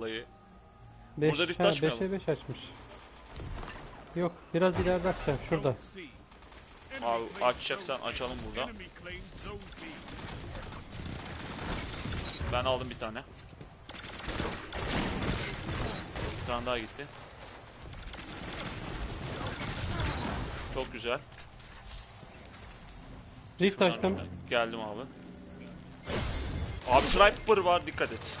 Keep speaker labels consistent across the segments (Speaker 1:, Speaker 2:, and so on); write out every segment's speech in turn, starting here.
Speaker 1: Vallahi.
Speaker 2: Beş,
Speaker 1: Burada rift açmayalım.
Speaker 2: 5'e 5 açmış. Yok biraz ileride açacağım şurada.
Speaker 1: Abi açacaksan açalım burada. Ben aldım bir tane. Bir tane daha gitti. Çok güzel.
Speaker 2: Rift
Speaker 1: Şuradan
Speaker 2: açtım.
Speaker 1: Geldim abi. Abi sniper var dikkat et.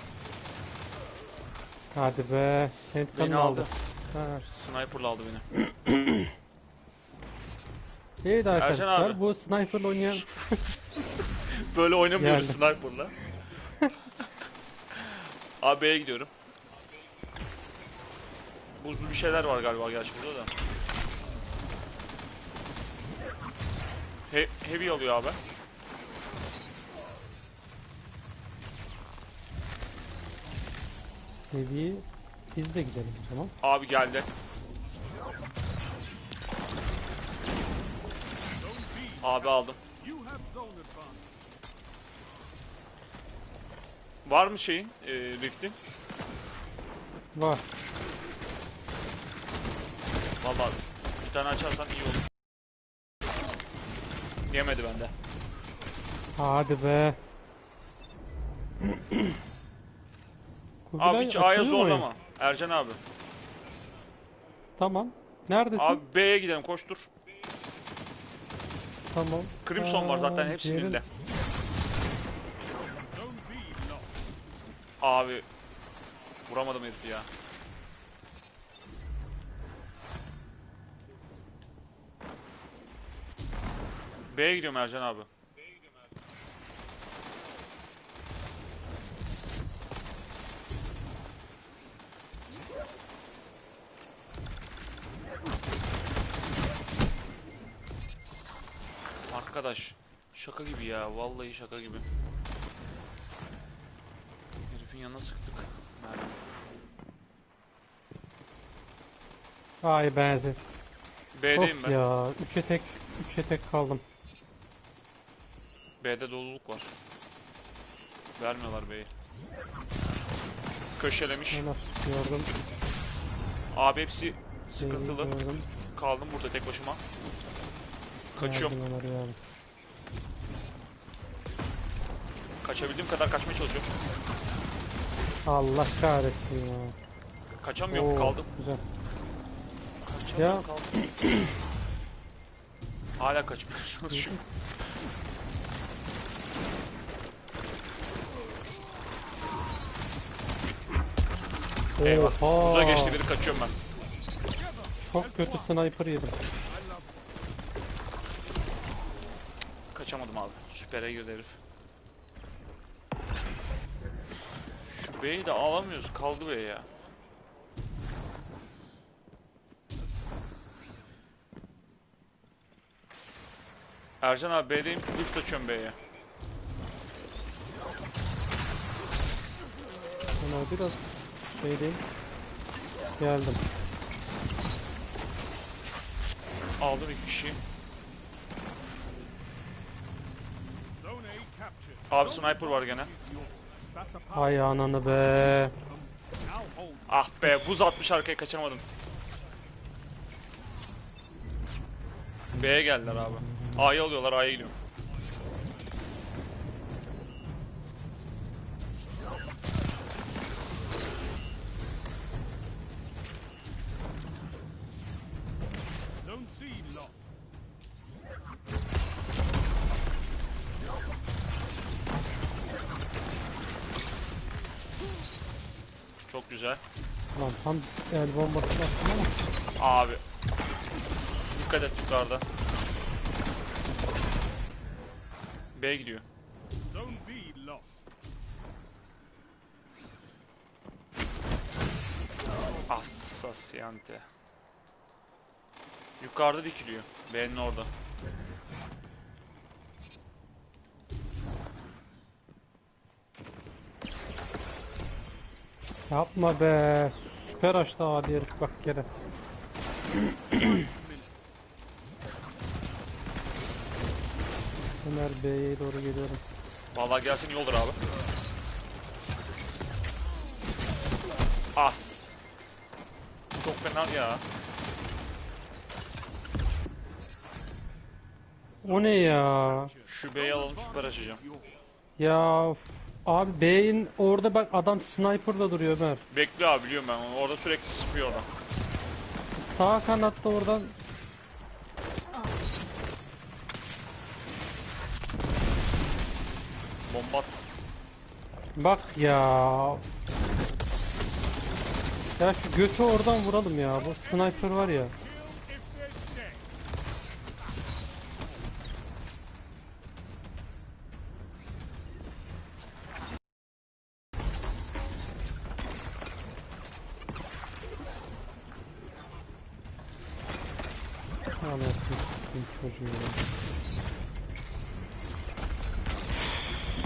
Speaker 2: Hadi be.
Speaker 1: Beni
Speaker 2: aldı.
Speaker 1: aldı.
Speaker 2: Ha.
Speaker 1: Sniper'la aldı beni.
Speaker 2: İyi de arkadaşlar
Speaker 1: abi.
Speaker 2: bu sniper'la oynayan
Speaker 1: Böyle oynamıyoruz sniper'la. Abi B'ye gidiyorum. Buzlu bir şeyler var galiba gerçi burada da. He heavy alıyor abi.
Speaker 2: Heavy biz de gidelim o zaman.
Speaker 1: Abi geldi. Abi aldım. Var mı şeyin, e, Rift'in?
Speaker 2: Var.
Speaker 1: Vallahi bir tane açarsan iyi olur. Yemedi bende.
Speaker 2: Hadi be. Kubilay
Speaker 1: Abi hiç A'ya
Speaker 2: açılıyor mu oyun?
Speaker 1: zorlama. Ercan abi.
Speaker 2: Tamam. Neredesin?
Speaker 1: Abi B'ye gidelim koştur.
Speaker 2: Tamam.
Speaker 1: Crimson var zaten
Speaker 2: Aa,
Speaker 1: hepsinin elinde. Abi vuramadım herifi ya. B'ye gidiyorum Ercan abi. Arkadaş şaka gibi ya vallahi şaka gibi. Herifin yanına sıktık. Mermi.
Speaker 2: Ay benzi.
Speaker 1: B'deyim ben.
Speaker 2: ya. 3'e tek 3'e tek kaldım.
Speaker 1: B'de doluluk var. Vermiyorlar B'yi. Köşelemiş.
Speaker 2: Neler gördüm.
Speaker 1: Abi hepsi sıkıntılı.
Speaker 2: Gördüm.
Speaker 1: Kaldım burada tek başıma. Kaçıyorum.
Speaker 2: Yardım.
Speaker 1: Kaçabildiğim kadar kaçmaya çalışıyorum.
Speaker 2: Allah kahretsin ya.
Speaker 1: Kaçamıyorum
Speaker 2: Oo,
Speaker 1: kaldım.
Speaker 2: Güzel.
Speaker 1: Kaçamıyorum
Speaker 2: Ya.
Speaker 1: kaldım. Hala kaçmaya çalışıyorum. Eyvah.
Speaker 2: Oha.
Speaker 1: Uza geçti biri kaçıyorum ben.
Speaker 2: Çok kötü sniper yedim.
Speaker 1: Kaçamadım abi. Süpere girdi herif. Şu B'yi de alamıyoruz. Kaldı B ya. Ercan abi B'deyim. Lift açıyorum B'ye.
Speaker 2: Ona biraz şey diyeyim. Geldim.
Speaker 1: Aldım iki kişiyi. Abi sniper var gene.
Speaker 2: Ay ananı be.
Speaker 1: Ah be buz atmış arkaya kaçamadım. B'ye geldiler abi. A'yı alıyorlar A'ya gidiyorum. Güzel.
Speaker 2: Lan tam el bombası attım ama.
Speaker 1: Abi. Dikkat et yukarıda. B gidiyor. Assasyante. Yukarıda dikiliyor. B'nin orada.
Speaker 2: Yapma be. Süper açtı adi herif bak gene. Ömer B'ye doğru geliyorum.
Speaker 1: Vallahi gelsin iyi olur abi. As. Çok fena ya.
Speaker 2: O ne ya?
Speaker 1: Şu B'yi alalım süper açacağım.
Speaker 2: Ya of. Abi B'in orada bak adam sniper'da duruyor Ömer.
Speaker 1: Bekle abi biliyorum ben onu. Orada sürekli sıkıyor oradan.
Speaker 2: Sağ kanatta oradan
Speaker 1: Bomba at.
Speaker 2: bak ya. Ya şu götü oradan vuralım ya. Bu sniper var ya. Satayım çocuğu ya.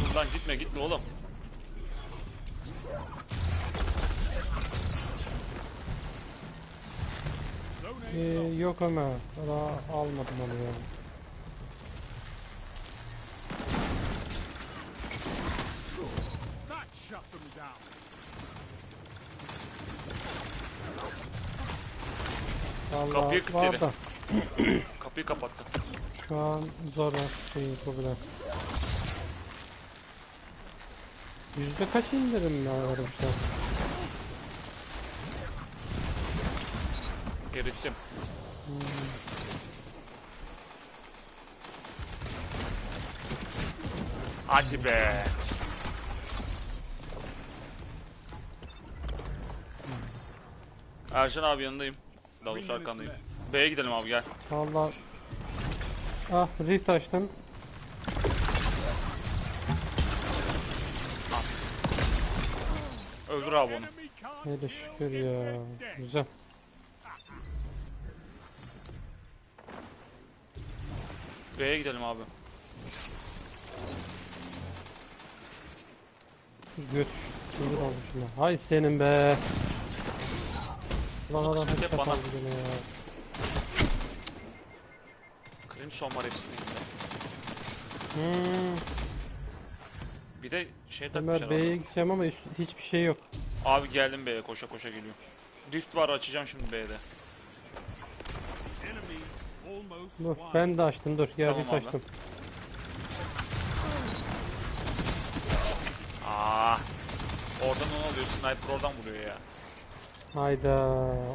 Speaker 1: Buradan gitme gitme oğlum.
Speaker 2: Ee, yok Ömer. Daha almadım onu ya. Vallahi
Speaker 1: Kapıyı kilitledi. Kapıyı kapattı.
Speaker 2: şu an zor şey yapabilir. Yüzde kaç indirim bir şey?
Speaker 1: Erittim. Hadi be. Ercan abi yanındayım. Dalış arkandayım. B'ye gidelim abi gel.
Speaker 2: Vallahi Ah rift açtım.
Speaker 1: As. Öldür abi onu.
Speaker 2: Hele şükür ya. Güzel.
Speaker 1: B'ye gidelim abi.
Speaker 2: Göt. Sinir oldu şuna. Hay senin be.
Speaker 1: Bunu
Speaker 2: adam hep
Speaker 1: bana.
Speaker 2: ya.
Speaker 1: Crimson var hepsinde.
Speaker 2: Hmm.
Speaker 1: Bir de şey
Speaker 2: Ömer
Speaker 1: takmışlar
Speaker 2: B'ye gideceğim ama üst- hiçbir şey yok.
Speaker 1: Abi geldim B'ye koşa koşa geliyorum. Rift var açacağım şimdi B'de.
Speaker 3: Almost
Speaker 2: Dur
Speaker 3: won.
Speaker 2: ben de açtım dur. Gel
Speaker 1: Tamam abi.
Speaker 2: açtım.
Speaker 1: Aa. Oradan onu alıyor. Sniper oradan vuruyor ya.
Speaker 2: Hayda.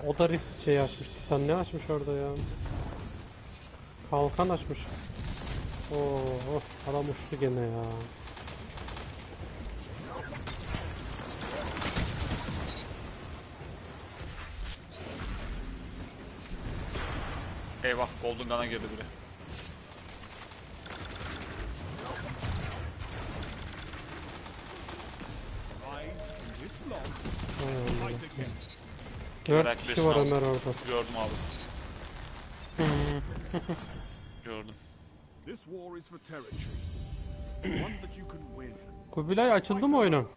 Speaker 2: O da rift şey açmış. Titan ne açmış orada ya? Kalkan açmış. Oo, of, adam uçtu gene ya.
Speaker 1: Eyvah Golden Gun'a girdi biri.
Speaker 3: Again.
Speaker 2: Dört kişi var. Ömer orada.
Speaker 1: Gördüm abi.
Speaker 3: Win.
Speaker 2: Kubilay açıldı mı oyunu?